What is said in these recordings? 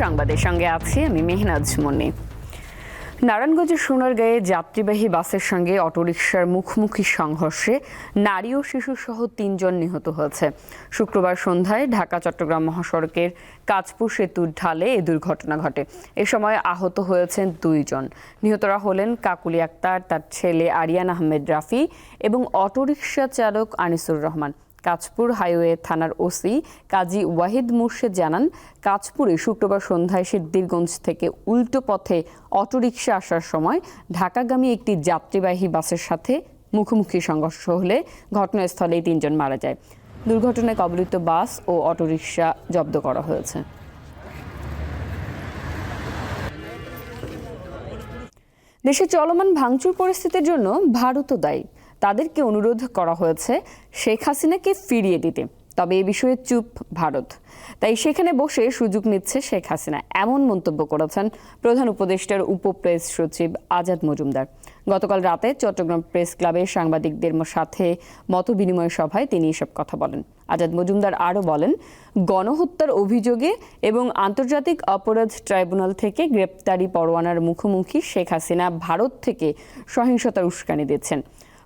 সংবাদের সঙ্গে আছি আমি মেহনাজ মনি নারায়ণগঞ্জের সোনারগাঁয়ে যাত্রীবাহী বাসের সঙ্গে অটোরিকশার মুখোমুখি সংঘর্ষে নারী ও শিশুসহ তিনজন নিহত হয়েছে। শুক্রবার সন্ধ্যায় ঢাকা, চট্টগ্রাম মহাসড়কের কাজপুর সেতুর ঢালে এ দুর্ঘটনা ঘটে। এ সময় আহত হয়েছেন দুইজন। নিহতরা হলেন কাকুলি আক্তার, তার ছেলে আরিয়ান আহমেদ রাফি এবং অটোরিকশা চালক আনিসুর রহমান। কাঁচপুর হাইওয়ে থানার ওসি কাজী ওয়াহিদ মুর্শেদ জানান, কাঁচপুরে শুক্রবার সন্ধ্যায় সিদ্দিরগঞ্জ থেকে উল্টো পথে অটোরিকশা আসার সময় ঢাকাগামী একটি যাত্রীবাহী বাসের সাথে মুখোমুখি সংঘর্ষ হলে ঘটনাস্থলেই তিনজন মারা যায়। দুর্ঘটনায় কবলিত বাস ও অটোরিকশা জব্দ করা হয়েছে। দেশে চলমান ভাঙচুর পরিস্থিতির জন্য ভারতও দায়ী। তাদেরকে অনুরোধ করা হয়েছে শেখ হাসিনাকে ফিরিয়ে দিতে। তবে এ বিষয়ে চুপ ভারত। তাই সেখানে বসে সুযোগ নিচ্ছে শেখ হাসিনা, এমন মন্তব্য করেছেন প্রধান উপদেষ্টার উপ প্রেস সচিব আজাদ মজুমদার। গতকাল রাতে চট্টগ্রাম প্রেস ক্লাবে সাংবাদিকদের সাথে মত বিনিময় সভায় তিনি এসব কথা বলেন। আজাদ মজুমদার আরও বলেন, গণহত্যার অভিযোগে এবং আন্তর্জাতিক অপরাধ ট্রাইব্যুনাল থেকে গ্রেপ্তারি পরোয়ানার মুখোমুখি শেখ হাসিনা ভারত থেকে সহিংসতার উস্কানি দিচ্ছেন।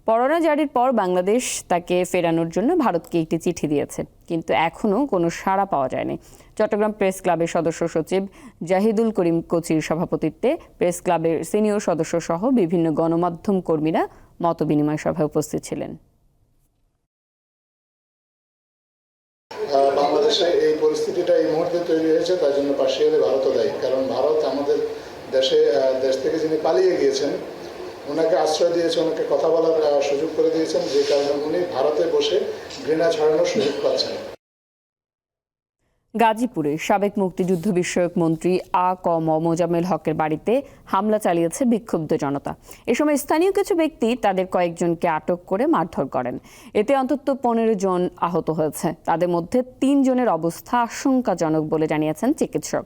পরোয়ানা জারির পর বাংলাদেশ তাকে ফেরানোর জন্য ভারতকে একটি চিঠি দিয়েছে, কিন্তু এখনও কোনো সাড়া পাওয়া যায়নি। চট্টগ্রাম প্রেস ক্লাবের সদস্য সচিব জাহিদুল করিম কোচির সভাপতিত্বে প্রেস ক্লাবের সিনিয়র সদস্য সহ বিভিন্ন গণমাধ্যম কর্মীরা মত বিনিময় সভায় উপস্থিত ছিলেন। বাংলাদেশে এই পরিস্থিতিটা এই মুহূর্তে তৈরি হয়েছে তার জন্য দায়ী। কারণ ভারত আমাদের দেশে দেশ থেকে যিনি পালিয়ে গিয়েছেন ওনাকে আশ্রয় দিয়েছে, ওনাকে কথা বলার সুযোগ করে দিয়েছেন, যে কারণে উনি ভারতে বসে ঘৃণা ছড়ানোর সুযোগ পাচ্ছেন। গাজীপুরে সাবেক মুক্তিযুদ্ধ বিষয়ক মন্ত্রী আ ক ম মোজাম্মেল হকের বাড়িতে হামলা চালিয়েছে বিক্ষুব্ধ জনতা। এ সময় স্থানীয় কিছু ব্যক্তি তাদের কয়েকজনকে আটক করে মারধর করেন। এতে অন্তত পনেরো জন আহত হয়েছে। তাদের মধ্যে তিন জনের অবস্থা আশঙ্কাজনক বলে জানিয়েছেন চিকিৎসক।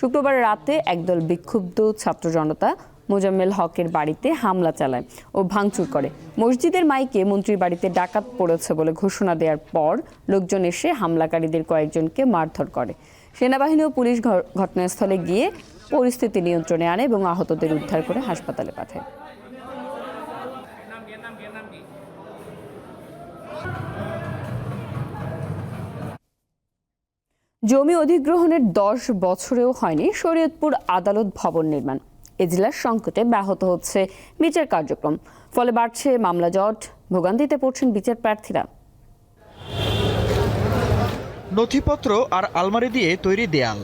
শুক্রবার রাতে একদল বিক্ষুব্ধ ছাত্র জনতা মোজাম্মেল হকের বাড়িতে হামলা চালায় ও ভাঙচুর করে। মসজিদের মাইকে মন্ত্রীর বাড়িতে ডাকাত পড়েছে বলে ঘোষণা দেওয়ার পর লোকজন এসে হামলাকারীদের কয়েকজনকে মারধর করে। সেনাবাহিনী ও পুলিশ ঘটনাস্থলে গিয়ে পরিস্থিতি নিয়ন্ত্রণে আনে এবং আহতদের উদ্ধার করে হাসপাতালে পাঠায়। জমি অধিগ্রহণের দশ বছরেও হয়নি শরীয়তপুর আদালত ভবন নির্মাণ। এজলার সংকটে ব্যাহত হচ্ছে বিচার কার্যক্রম। ফলে বাড়ছে মামলা জট ভোগান্তিতে পড়ছেন বিচার প্রার্থীরা। নথিপত্র আর আলমারি দিয়ে তৈরি দেয়াল।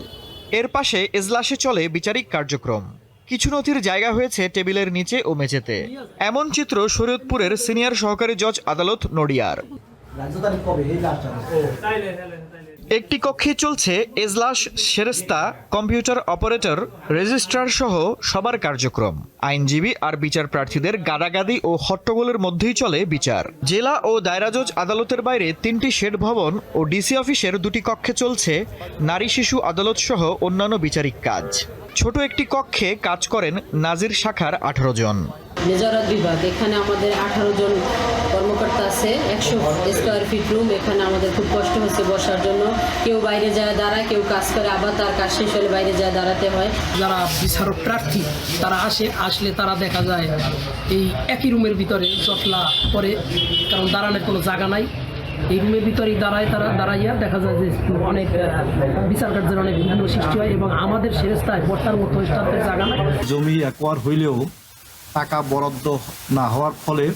এর পাশে এজলাসে চলে বিচারিক কার্যক্রম। কিছু নথির জায়গা হয়েছে টেবিলের নিচে ও মেঝেতে। এমন চিত্র শরীয়তপুরের সিনিয়র সহকারী জজ আদালত নড়িয়ার। একটি কক্ষে চলছে এজলাস, সেরেস্তা, কম্পিউটার অপারেটর, রেজিস্ট্রার সহ সবার কার্যক্রম। আইনজীবী আর বিচার প্রার্থীদের গাদাগাদি ও হট্টগোলের মধ্যেই চলে বিচার। জেলা ও দায়রা জজ আদালতের বাইরে তিনটি শেড ভবন ও ডিসি অফিসের দুটি কক্ষে চলছে নারী শিশু আদালত সহ অন্যান্য বিচারিক কাজ। ছোট একটি কক্ষে কাজ করেন নাজির শাখার আঠারো জন। বিভাগ, এখানে আমাদের আঠারো জন কর্মকর্তা আছে একশো স্কোয়ার ফিট রুম এখানে আমাদের খুব কষ্ট হচ্ছে বসার জন্য। কেউ বাইরে যায় দাঁড়ায় কেউ কাজ করে আবার তার কাজ শেষ হলে বাইরে যায় দাঁড়াতে হয়। যারা বিচারক প্রার্থী তারা আসে আসলে তারা দেখা যায় এই একই রুমের ভিতরে জটলা করে কারণ দাঁড়ানোর কোনো জায়গা নাই। এই রুমের ভিতরেই দাঁড়ায় তারা দাঁড়াইয়া দেখা যায় যে অনেক বিচার কার্যের অনেক বিভিন্ন সৃষ্টি হয় এবং আমাদের সেরেস্তায় বর্তার মতো স্টাফের জায়গা নাই। জমি একোয়ার হইলেও টাকা বরাদ্দ না হওয়ার ফলে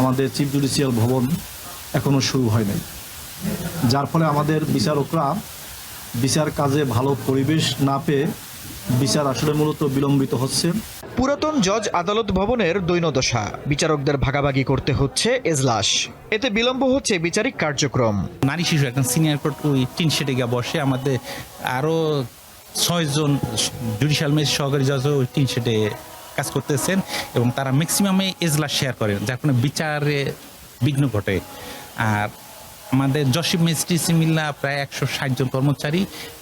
আমাদের চিফ জুডিশিয়াল ভবন এখনও শুরু হয় নাই। যার ফলে আমাদের বিচারকরা বিচার কাজে ভালো পরিবেশ না পেয়ে বিচার আসলে মূলত বিলম্বিত হচ্ছে। পুরাতন জজ আদালত ভবনের দৈনদশা বিচারকদের ভাগাভাগি করতে হচ্ছে এজলাস। এতে বিলম্ব হচ্ছে বিচারিক কার্যক্রম। নারী শিশু একজন সিনিয়র কোর্ট ওই তিন সেটে গিয়ে বসে। আমাদের আরও ছয়জন জুডিশিয়াল ম্যাচ সহকারী জজ ওই তিন সেটে কাজ করতেছেন এবং তারা ম্যাক্সিমামে এজলা শেয়ার করেন, যার কোনো বিচারে বিঘ্ন ঘটে। আর আমাদের জসিম মেস্ট্রিসি সিমিল্লা প্রায় একশো ষাট জন কর্মচারী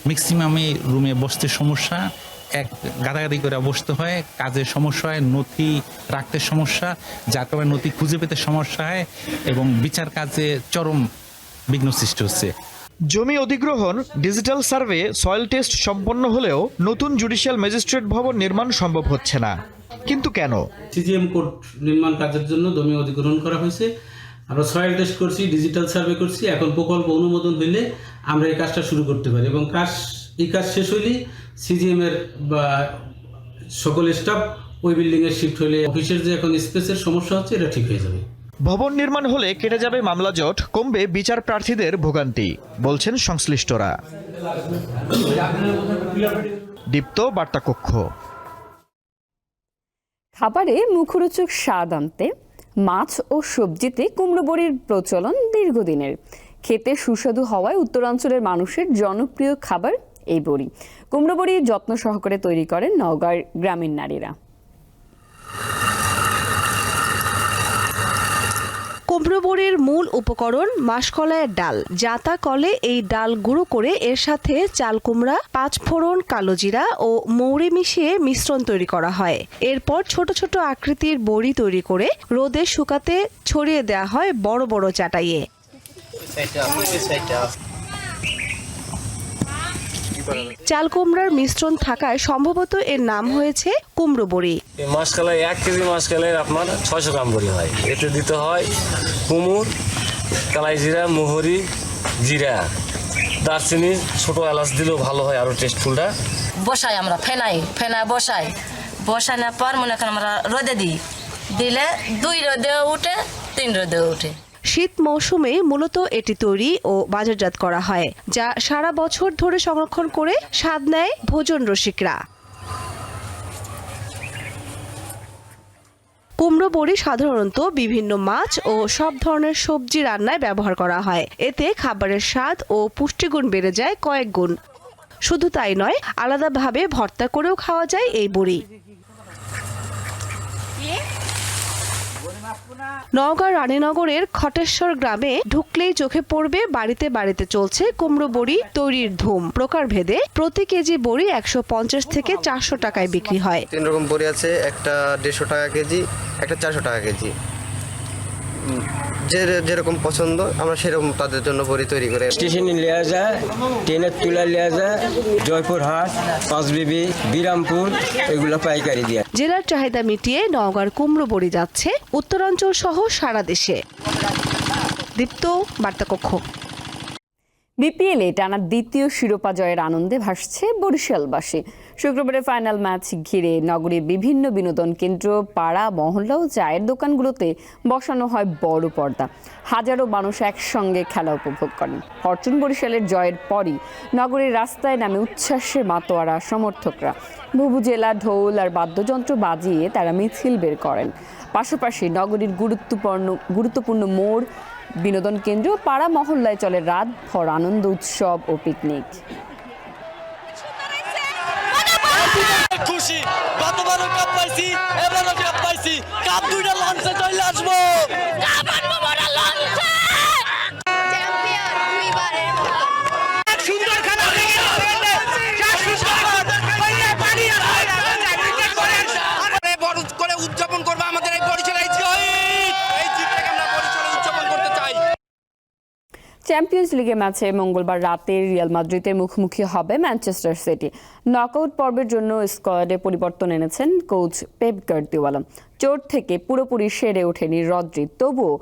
ম্যাক্সিমামে রুমে বসতে সমস্যা, এক গাদাগাদি করে বসতে হয়, কাজের সমস্যা হয়, নথি রাখতে সমস্যা, যার কারণে নথি খুঁজে পেতে সমস্যা হয় এবং বিচার কাজে চরম বিঘ্ন সৃষ্টি হচ্ছে। জমি অধিগ্রহণ ডিজিটাল সার্ভে সয়েল টেস্ট সম্পন্ন হলেও নতুন জুডিশিয়াল ম্যাজিস্ট্রেট ভবন নির্মাণ সম্ভব হচ্ছে না। কিন্তু কেন? সিজিএম কোর্ট নির্মাণ কাজের জন্য জমি অধিগ্রহণ করা হয়েছে। আমরা সয়েল টেস্ট করছি ডিজিটাল সার্ভে করছি এখন প্রকল্প অনুমোদন হইলে আমরা এই কাজটা শুরু করতে পারি এবং কাজ এই কাজ শেষ হইলে সিজিএম এর বা সকল স্টাফ ওই বিল্ডিং এ শিফট হলে অফিসের যে এখন স্পেসের সমস্যা হচ্ছে এটা ঠিক হয়ে যাবে। ভবন নির্মাণ হলে কেটে যাবে মামলা জট কমবে বিচার প্রার্থীদের ভোগান্তি বলছেন সংশ্লিষ্টরা। দীপ্ত বার্তা কক্ষ খাবারে মুখরোচক স্বাদ আনতে, মাছ ও সবজিতে কুমড়ো বড়ির প্রচলন দীর্ঘদিনের। খেতে সুস্বাদু হওয়ায় উত্তরাঞ্চলের মানুষের জনপ্রিয় খাবার এই বড়ি। কুমড়ো বড়ি যত্ন সহকারে তৈরি করেন নওগাঁর গ্রামীণ নারীরা। কুমড়ো বড়ির মূল উপকরণ মাসকলাইয়ের ডাল। জাতা কলে এই ডাল গুঁড়ো করে এর সাথে চাল কুমড়া, পাঁচ ফোড়ন কালো জিরা ও মৌরি মিশিয়ে মিশ্রণ তৈরি করা হয়। এরপর ছোট ছোট আকৃতির বড়ি তৈরি করে রোদে শুকাতে ছড়িয়ে দেওয়া হয় বড় বড় চাটাইয়ে। চাল কুমড়ার মিশ্রণ থাকায় সম্ভবত এর নাম হয়েছে কুমড়ো বড়ি এই মাসকালাই এক কেজি মাসকালের আপনার ছয়শো গ্রাম বড়ি হয়। এতে দিতে হয় কুমুর কালাই জিরা মোহরি জিরা। দারচিনি ছোট এলাচ দিলেও ভালো হয় আরও টেস্টফুলটা বসাই আমরা ফেনাই ফেনাই বসাই। বসানোর পর মনে করেন আমরা রোদে দিই। দিলে দুই রোদে উঠে তিন রোদে উঠে। শীত মৌসুমে মূলত এটি তৈরি ও বাজারজাত করা হয়, যা সারা বছর ধরে সংরক্ষণ করে স্বাদ নেয় ভোজন রসিকরা। কুমড়ো বড়ি সাধারণত বিভিন্ন মাছ ও সব ধরনের সবজি রান্নায় ব্যবহার করা হয়। এতে খাবারের স্বাদ ও পুষ্টিগুণ বেড়ে যায় কয়েক গুণ। শুধু তাই নয়, আলাদাভাবে ভর্তা করেও খাওয়া যায় এই বড়ি। নওগাঁ রানীনগরের খটেশ্বর গ্রামে ঢুকলেই চোখে পড়বে, বাড়িতে বাড়িতে চলছে কুমড়ো বড়ি তৈরির ধুম। প্রকারভেদে প্রতি কেজি বড়ি একশো পঞ্চাশ থেকে চারশো টাকায় বিক্রি হয়। তিন রকম বড়ি আছে, একটা দেড়শো টাকা কেজি, একটা চারশো টাকা কেজি। যে যেরকম পছন্দ আমরা সেরকম তাদের জন্য বড়ি তৈরি করে স্টেশনে নেওয়া যায় ট্রেনের তুলা নেওয়া যায় জয়পুরহাট পাঁচবিবি বিরামপুর এগুলো পাইকারি দিয়ে। জেলার চাহিদা মিটিয়ে নওগাঁর কুমড়ো বড়ি যাচ্ছে উত্তরাঞ্চল সহ সারা দেশে। দীপ্ত বার্তাকক্ষ। বিপিএলে টানা দ্বিতীয় শিরোপা জয়ের আনন্দে ভাসছে বরিশালবাসী। শুক্রবারের ফাইনাল ম্যাচ ঘিরে নগরীর বিভিন্ন বিনোদন কেন্দ্র, পাড়া, মহল্লা ও চায়ের দোকানগুলোতে বসানো হয় বড় পর্দা। হাজারো মানুষ একসঙ্গে খেলা উপভোগ করেন। ফরচুন বরিশালের জয়ের পরই নগরীর রাস্তায় নামে উচ্ছ্বাসে মাতোয়ারা সমর্থকরা। জেলা ঢোল আর বাদ্যযন্ত্র বাজিয়ে তারা মিছিল বের করেন। পাশাপাশি নগরীর গুরুত্বপূর্ণ গুরুত্বপূর্ণ মোড় বিনোদন কেন্দ্র পাড়া মহল্লায় চলে রাত ভর আনন্দ উৎসব ও পিকনিক খুশি কাপ পাইছি কাপ দুইটা লঞ্চে চলে আসব। চ্যাম্পিয়ন্স লিগে ম্যাচে মঙ্গলবার রাতে রিয়াল মাদ্রিদের মুখোমুখি হবে ম্যানচেস্টার সিটি। নকআউট পর্বের জন্য স্কোয়াডে পরিবর্তন এনেছেন কোচ পেপ গার্দিওয়ালা। চোট থেকে পুরোপুরি সেরে ওঠেনি রদ্রি, তবুও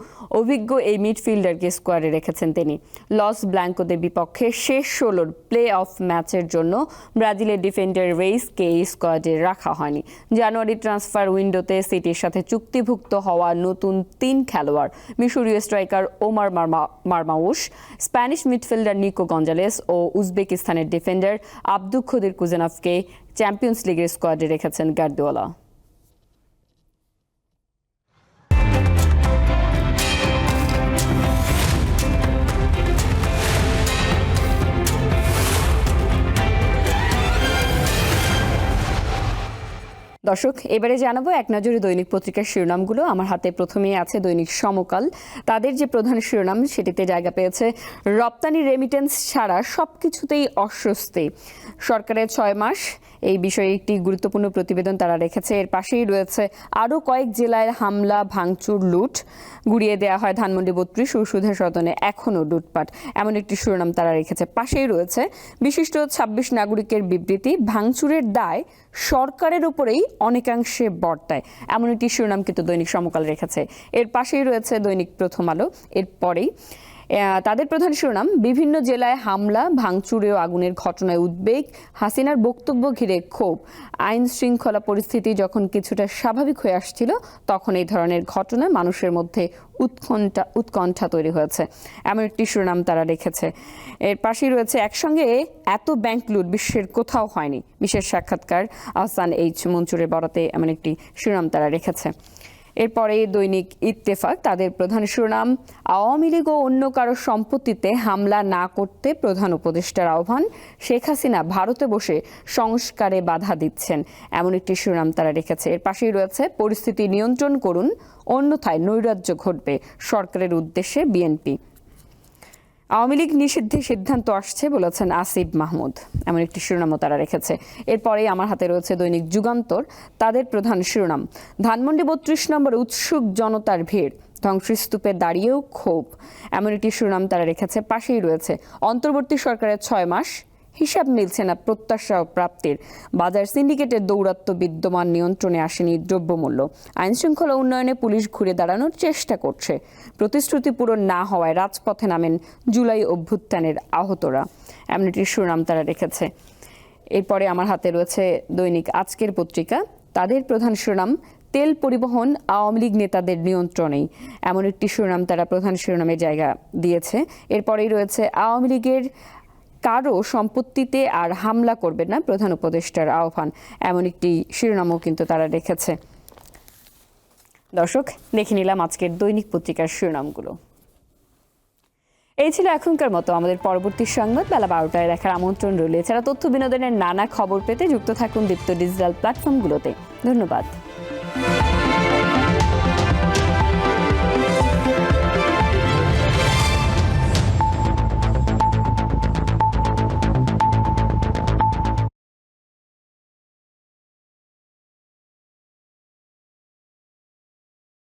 অভিজ্ঞ এই মিডফিল্ডারকে স্কোয়াডে রেখেছেন তিনি। লস ব্ল্যাঙ্কোদের বিপক্ষে শেষ ষোলোর প্লে অফ ম্যাচের জন্য ব্রাজিলের ডিফেন্ডার রেইসকে এই স্কোয়াডে রাখা হয়নি। জানুয়ারি ট্রান্সফার উইন্ডোতে সিটির সাথে চুক্তিভুক্ত হওয়া নতুন তিন খেলোয়াড়, মিশরীয় striker Omar Marma Marmoush Spanish midfielder Nico Gonzalez ও উজবেকিস্তানের ডিফেন্ডার আব্দুল খুদির কুজেনফকে চ্যাম্পিয়ন্স লিগের স্কোয়াডে রেখেছেন গার্দিওলা। দর্শক, এবারে জানাব এক নজরে দৈনিক পত্রিকার শিরোনামগুলো। আমার হাতে প্রথমেই আছে দৈনিক সমকাল। তাদের যে প্রধান শিরোনাম, সেটিতে জায়গা পেয়েছে রপ্তানি রেমিটেন্স ছাড়া সবকিছুতেই অস্বস্তি। সরকারের ছয় মাস এই বিষয়ে একটি গুরুত্বপূর্ণ প্রতিবেদন তারা রেখেছে। এর পাশেই রয়েছে আরও কয়েক জেলায় হামলা ভাঙচুর লুট গুড়িয়ে দেওয়া হয় ধানমন্ডি বত্রিশ ও সুধা সদনে এখনও লুটপাট। এমন একটি শিরোনাম তারা রেখেছে। পাশেই রয়েছে বিশিষ্ট ছাব্বিশ নাগরিকের বিবৃতি ভাঙচুরের দায় সরকারের উপরেই অনেকাংশে বর্তায়। এমন একটি শিরোনাম কিন্তু দৈনিক সমকাল রেখেছে। এর পাশেই রয়েছে দৈনিক প্রথম আলো। এর পরেই আহ, তাদের প্রধান শিরোনাম, বিভিন্ন জেলায় হামলা ভাঙচুরে ও আগুনের ঘটনায় উদ্বেগ, হাসিনার বক্তব্য ঘিরে ক্ষোভ। আইন শৃঙ্খলা পরিস্থিতি যখন কিছুটা স্বাভাবিক হয়ে আসছিল, তখন এই ধরনের ঘটনা মানুষের মধ্যে উৎকণ্ঠা উৎকণ্ঠা তৈরি হয়েছে। এমন একটি শিরোনাম তারা রেখেছে। এর পাশেই রয়েছে, একসঙ্গে এত ব্যাংক লুট বিশ্বের কোথাও হয়নি। বিশেষ সাক্ষাৎকার আহসান এইচ মঞ্চুরের বরাতে এমন একটি শিরোনাম তারা রেখেছে। এরপরে দৈনিক ইত্তেফাক, তাদের প্রধান শিরোনাম, আওয়ামী লীগ ও অন্য কারও সম্পত্তিতে হামলা না করতে প্রধান উপদেষ্টার আহ্বান, শেখ হাসিনা ভারতে বসে সংস্কারে বাধা দিচ্ছেন। এমন একটি শিরোনাম তারা রেখেছে। এর পাশেই রয়েছে, পরিস্থিতি নিয়ন্ত্রণ করুন, অন্যথায় নৈরাজ্য ঘটবে সরকারের উদ্দেশ্যে বিএনপি। আওয়ামী লীগ নিষিদ্ধে সিদ্ধান্ত আসছে বলেছেন আসিফ মাহমুদ। এমন একটি শিরোনামও তারা রেখেছে। এরপরেই আমার হাতে রয়েছে দৈনিক যুগান্তর, তাদের প্রধান শিরোনাম। ধানমন্ডি বত্রিশ নম্বর উৎসুক জনতার ভিড়, ধ্বংসস্তূপে দাঁড়িয়েও ক্ষোভ। এমন একটি শিরোনাম তারা রেখেছে, পাশেই রয়েছে। অন্তর্বর্তী সরকারের ছয় মাস হিসাব মিলছে না প্রত্যাশা প্রাপ্তির। বাজার সিন্ডিকেটের দৌরাত্ম বিদ্যমান নিয়ন্ত্রণে আসেনি দ্রব্যমূল্য। আইনশৃঙ্খলা উন্নয়নে পুলিশ ঘুরে দাঁড়ানোর চেষ্টা করছে। প্রতিশ্রুতি পূরণ না হওয়ায় রাজপথে নামেন জুলাই অভ্যুত্থানের আহতরা। এমন একটি সুনাম তারা রেখেছে। এরপরে আমার হাতে রয়েছে দৈনিক আজকের পত্রিকা। তাদের প্রধান সুনাম, তেল পরিবহন, আওয়ামী লীগ নেতাদের নিয়ন্ত্রণেই। এমন একটি শিরোনাম তারা প্রধান শিরোনামের জায়গা দিয়েছে। এরপরেই রয়েছে আওয়ামী লীগের কারও সম্পত্তিতে আর হামলা করবে না প্রধান উপদেষ্টার আহ্বান। এমন একটি শিরোনামও কিন্তু তারা রেখেছে। দর্শক, দেখে নিলাম আজকের দৈনিক পত্রিকার শিরোনামগুলো। এই ছিল এখনকার মতো। আমাদের পরবর্তী সংবাদ বেলা বারোটায় দেখার আমন্ত্রণ রইল। এছাড়া তথ্য বিনোদনের নানা খবর পেতে যুক্ত থাকুন দীপ্ত ডিজিটাল প্ল্যাটফর্মগুলোতে। ধন্যবাদ।